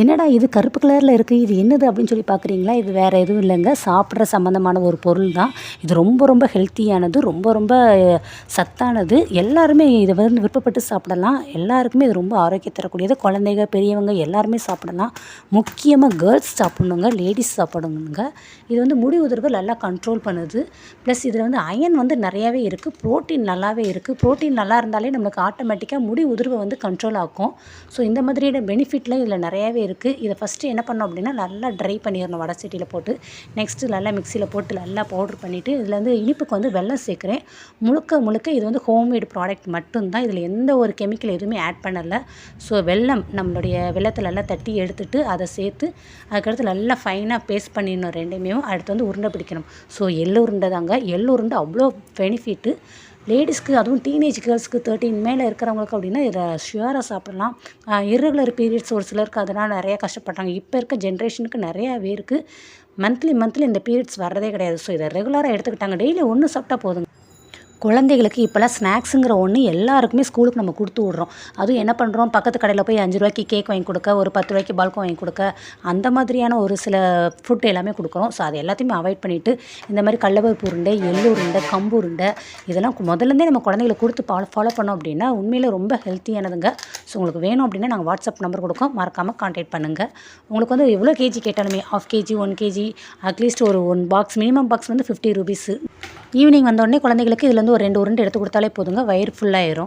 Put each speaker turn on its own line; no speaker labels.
என்னடா இது கருப்பு கலரில் இருக்குது இது என்னது அப்படின்னு சொல்லி பார்க்குறீங்களா இது வேறு எதுவும் இல்லைங்க. சாப்பிட்ற சம்மந்தமான ஒரு பொருள் தான். இது ரொம்ப ரொம்ப ஹெல்த்தியானது ரொம்ப ரொம்ப சத்தானது. எல்லாருமே இதை வந்து விருப்பப்பட்டு சாப்பிடலாம். எல்லாருக்குமே இது ரொம்ப ஆரோக்கியம் தரக்கூடியது. குழந்தைங்க பெரியவங்க எல்லாருமே சாப்பிடலாம். முக்கியமாக கேர்ள்ஸ் சாப்பிட்ணுங்க லேடிஸ் சாப்பிடணுங்க. இது வந்து முடி உதிர்வை நல்லா கண்ட்ரோல் பண்ணுது. ப்ளஸ் இதில் வந்து அயன் வந்து நிறையாவே இருக்குது ப்ரோட்டீன் நல்லாவே இருக்குது ப்ரோட்டீன் நல்லா இருந்தாலே நம்மளுக்கு ஆட்டோமேட்டிக்காக முடி உதிர்வை வந்து கண்ட்ரோல் ஆகும் ஸோ இந்த மாதிரியான பெனிஃபிட்லாம் இதில் நிறையாவே இருக்குது இதை ஃபஸ்ட்டு என்ன பண்ணோம் அப்படின்னா நல்லா ட்ரை பண்ணிடணும் வடை சட்டியில் போட்டு. நெக்ஸ்ட்டு நல்லா மிக்சியில் போட்டு நல்லா பவுட்ரு பண்ணிவிட்டு இதில் வந்து இனிப்புக்கு வந்து வெல்லம் சேர்க்குறேன். முழுக்க முழுக்க இது வந்து ஹோம்மேட் ப்ராடக்ட் மட்டும்தான். இதில் எந்த ஒரு கெமிக்கல் எதுவுமே ஆட் பண்ணலை. ஸோ வெல்லம் நம்மளுடைய வெள்ளத்தில் நல்லா தட்டி எடுத்துட்டு அதை சேர்த்து அதுக்கடுத்து நல்லா ஃபைனாக பேஸ்ட் பண்ணிடணும் ரெண்டுமே அடுத்து வந்து உருண்டை பிடிக்கணும். ஸோ எள்ளு உருண்டை தாங்க. எள்ளு உருண்டை அவ்வளோ பெனிஃபிட்டு லேடிஸ்க்கு அதுவும் டீனேஜ் கேர்ள்ஸ்க்கு தேர்ட்டின் மேலே இருக்கிறவங்களுக்கு அப்படின்னா இதை ஷுவராக சாப்பிடலாம். இர்ரெகுலர் பீரியட்ஸ் ஒரு சிலருக்கு அதனால் நிறையா கஷ்டப்படுறாங்க. இப்போ இருக்க ஜென்ரேஷனுக்கு நிறையா இருக்குது மந்த்லி மந்த்லி இந்த பீரியட்ஸ் வர்றதே கிடையாது. ஸோ இதை ரெகுலராக எடுத்துக்கிட்டாங்க. டெய்லி ஒன்று சாப்பிட்டா போதுங்க. குழந்தைகளுக்கு இப்போல்லாம் ஸ்நாக்ஸுங்கிற ஒன்று எல்லாருக்குமே ஸ்கூலுக்கு நம்ம கொடுத்து விட்றோம். அதுவும் என்ன பண்ணுறோம் பக்கத்து கடையில் போய் அஞ்சு ரூபாய்க்கு கேக் வாங்கி கொடுக்க ஒரு பத்து ரூபாய்க்கு பல்க் வாங்கி கொடுக்க அந்த மாதிரியான ஒரு சில ஃபுட் எல்லாமே கொடுக்குறோம். ஸோ அது எல்லாத்தையுமே அவாய்ட் பண்ணிவிட்டு இந்த மாதிரி கடலப்பருப்பு உருண்டை எள்ளு உருண்டை கம்பு உருண்டை இதெல்லாம் முதல்லேருந்தே நம்ம குழந்தைகளை கொடுத்து ஃபாலோ ஃபாலோ பண்ணோம் அப்படின்னா உண்மையில் ரொம்ப ஹெல்த்தியானதுங்க ஸோ உங்களுக்கு வேணும் அப்படின்னா நாங்கள் வாட்ஸ்அப் நம்பர் கொடுக்கோம். மறக்காமல் கான்டாக்ட் பண்ணுங்கள் உங்களுக்கு வந்து எவ்வளோ கேஜி கேட்டாலுமே half KG one KG at least ஒரு ஒன் பாக்ஸ் மினிமம் பாக்ஸ் வந்து ஃபிஃப்டி ருபீஸு ஈவினிங் வந்தோடனே குழந்தைகளுக்கு இதுலேருந்து ஒரு ரெண்டு உருண்டை எடுத்து கொடுத்தாலே போதுங்க. வயிறு ஃபுல்லாயிரும்